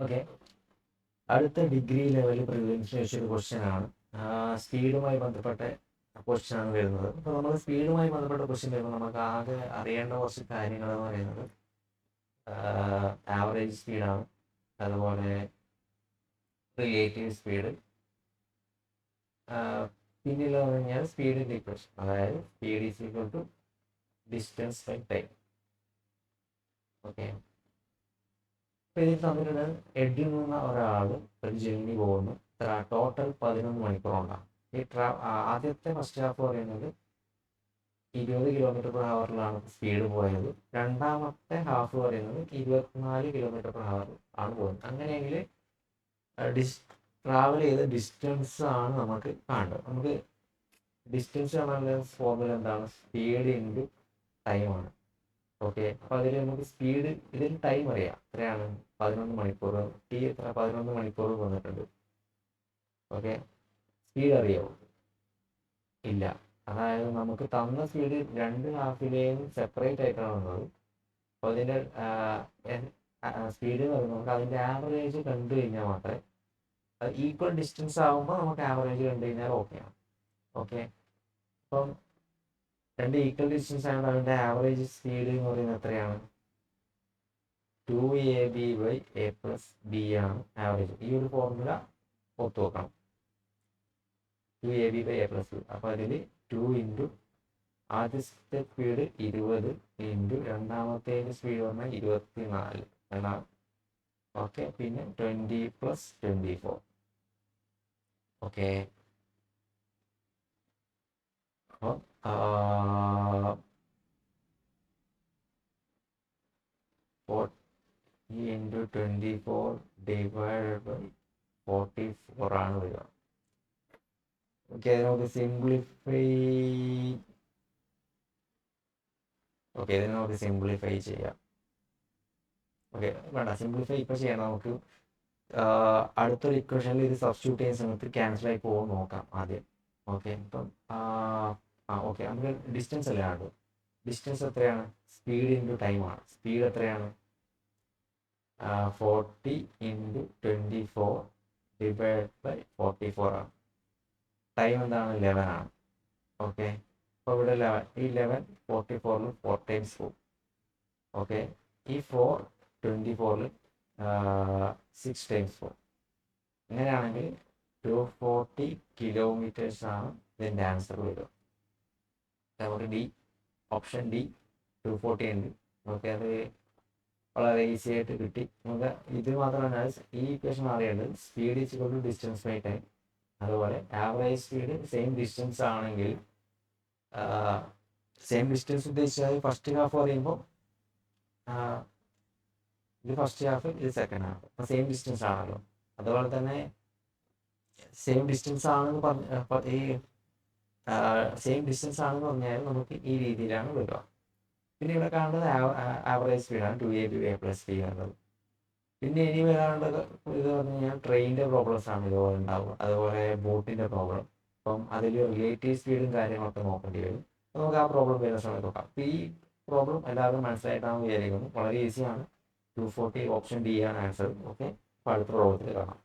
Okay അടുത്ത degree level prelims ഒരു question ആണ്. സ്പീഡുമായി ബന്ധപ്പെട്ട ക്വസ്റ്റ്യൻ ആണ് വരുന്നത്. അപ്പോൾ നമ്മൾ സ്പീഡുമായി ബന്ധപ്പെട്ട ക്വസ്റ്റ്യൻ വരുമ്പോൾ നമുക്ക് ആകെ അറിയേണ്ട കുറച്ച് കാര്യങ്ങൾ എന്ന് പറയുന്നത് ആവറേജ് സ്പീഡാണ് അതുപോലെ റിലേറ്റീവ് സ്പീഡ് പിന്നെയുള്ള പറഞ്ഞാൽ സ്പീഡിന്റെ ഇക്വേഷൻ അതായത് speed is equal to distance by time okay അപ്പോൾ ഇത് തന്നിട്ടുണ്ട് എഡിൽ നിന്ന് ഒരാൾ ഒരു ജിമ്മിൽ പോകുന്നു. ടോട്ടൽ പതിനൊന്ന് മണിക്കൂറുണ്ടാകും ഈ ട്രാ ആദ്യത്തെ ഫസ്റ്റ് ഹാഫ് പറയുന്നത് ഇരുപത് കിലോമീറ്റർ പെർ ഹവറിലാണ് സ്പീഡ് പോയത്. രണ്ടാമത്തെ ഹാഫ് പറയുന്നത് ഇരുപത്തിനാല് കിലോമീറ്റർ പെർ ഹവർ ആണ് പോകുന്നത് അങ്ങനെയെങ്കിൽ ഡിസ് ട്രാവൽ ചെയ്ത ഡിസ്റ്റൻസ് ആണ് നമുക്ക് കാണേണ്ടത്. നമുക്ക് ഡിസ്റ്റൻസ് കാണാനുള്ള ഫോർമുല എന്താണ്? സ്പീഡ് ഇന്റു ടൈമാണ് ഓക്കെ അപ്പോൾ അതിൽ നമുക്ക് സ്പീഡ് ഇതിന് ടൈം അറിയാം. എത്രയാണ്? പതിനൊന്ന് മണിക്കൂർ. ടി എത്ര? പതിനൊന്ന് മണിക്കൂർ വന്നിട്ടുണ്ട്. ഓക്കെ സ്പീഡ് അറിയാമോ ഇല്ല. അതായത് നമുക്ക് തന്ന സ്പീഡ് രണ്ട് ഹാഫിലെയും സെപ്പറേറ്റ് ആയിട്ടാണ് വന്നത്. അപ്പോൾ അതിന്റെ സ്പീഡ് എന്ന് നമുക്ക് അതിന്റെ ആവറേജ് കണ്ടു കഴിഞ്ഞാൽ മാത്രമേ ഈക്വൽ ഡിസ്റ്റൻസ് ആകുമ്പോൾ നമുക്ക് ആവറേജ് കണ്ടു കഴിഞ്ഞാൽ ഓക്കെയാണ് ഓക്കെ അപ്പം രണ്ട് ഈക്വൽ ഡിസ്റ്റൻസ് ആണ്. അതിന്റെ ആവറേജ് സ്പീഡ് എന്ന് പറയുന്നത് എത്രയാണ്? Two A B by A plus B ആണ് ആവറേജ് ഈ ഒരു ഫോർമുല ഒത്തു നോക്കണം two A B by A plus B അപ്പോൾ അതിൽ ടു ഇന്റു ആദ്യത്തെ സ്പീഡ് ഇരുപത് ഇന്റു രണ്ടാമത്തെ സ്പീഡ് പറഞ്ഞാൽ ഇരുപത്തി നാല് എന്നാണ് ഓക്കെ പിന്നെ twenty plus twenty four okay അപ്പോൾ forty into twenty four divide by forty four ആണ് വരിക. ഓക്കെ നമുക്ക് സിംപ്ലിഫൈ ഓക്കെ ഇതിനെ നമുക്ക് സിംപ്ലിഫൈ ചെയ്യാം. ഓക്കെ വേണ്ട സിംപ്ലിഫൈ ഇപ്പോൾ ചെയ്യണം നമുക്ക്. അടുത്തൊരു ഇക്വേഷനിൽ ഇത് സബ്സ്റ്റിറ്റ്യൂട്ട് ചെയ്യുന്ന സമയത്ത് ക്യാൻസൽ ആയി പോകും നോക്കാം ആദ്യം. ഓക്കെ ഇപ്പം ആ ഓക്കെ നമുക്ക് ഡിസ്റ്റൻസ് അല്ലേ ആണ് ഡിസ്റ്റൻസ് എത്രയാണ്? സ്പീഡ് ഇന്റു ടൈമാണ് സ്പീഡ് എത്രയാണ്? Forty into twenty four divide by forty four ആണ്. ടൈം എന്താണ്? ലെവൻ ആണ്. ഓക്കെ അപ്പോൾ ഇവിടെ ലെവൻ ഈ ലെവൻ ഫോർട്ടി ഫോറിൽ ഫോർ ടൈംസ് പോകും ഓക്കെ ഈ ഫോർ ട്വന്റി ഫോറിൽ സിക്സ് ടൈംസ് പോകും അങ്ങനെയാണെങ്കിൽ ടു ഫോർട്ടി കിലോമീറ്റേഴ്സ് ആണ് ഇതിന്റെ ആൻസർ വരിക. നമുക്ക് D option D two forty ഉണ്ട് നമുക്ക് അത് വളരെ ഈസി ആയിട്ട് കിട്ടി. നമുക്ക് ഇത് മാത്രമല്ല ഈ ഇക്വേഷൻ അറിയേണ്ടത് speed is to distance by time അതുപോലെ ആവറേജ് സ്പീഡ് സെയിം ഡിസ്റ്റൻസ് ആണെങ്കിൽ സെയിം ഡിസ്റ്റൻസ് ഉദ്ദേശിച്ചത് ഫസ്റ്റ് ഹാഫ് പറയുമ്പോൾ ഇത് ഫസ്റ്റ് ഹാഫ് ഇത് സെക്കൻഡ് ഹാഫ് അപ്പം സെയിം ഡിസ്റ്റൻസ് ആണല്ലോ. അതുപോലെ തന്നെ സെയിം ഡിസ്റ്റൻസ് ആണെന്ന് പറഞ്ഞ ഈ സെയിം ഡിസ്റ്റൻസ് ആണെന്ന് പറഞ്ഞാൽ നമുക്ക് ഈ രീതിയിലാണ് വരിക പിന്നെ ഇവിടെ കാണുന്നത് average സ്പീഡാണ് two A B A plus B എന്നുള്ളത്. പിന്നെ ഇനി വരാനുള്ളത് ഇത് പറഞ്ഞു കഴിഞ്ഞാൽ ട്രെയിനിന്റെ പ്രോബ്ലംസ് ആണ് ഇതുപോലെ ഉണ്ടാവുക. അതുപോലെ ബോട്ടിന്റെ പ്രോബ്ലം അപ്പം അതിൽ റിലേറ്റീവ് സ്പീഡും കാര്യങ്ങളൊക്കെ നോക്കേണ്ടി വരും. നമുക്ക് ആ പ്രോബ്ലം വരുന്ന സമയത്ത് നോക്കാം. അപ്പോൾ ഈ പ്രോബ്ലം എല്ലാവരും മനസ്സിലായിട്ടാണ് വിചാരിക്കുന്നു. വളരെ ഈസിയാണ് ടു ഫോർട്ടി ഓപ്ഷൻ ഡി ആണ് ആൻസർ ഓക്കെ അപ്പോൾ അടുത്ത പ്രോബ്ലത്തിൽ കാണാം.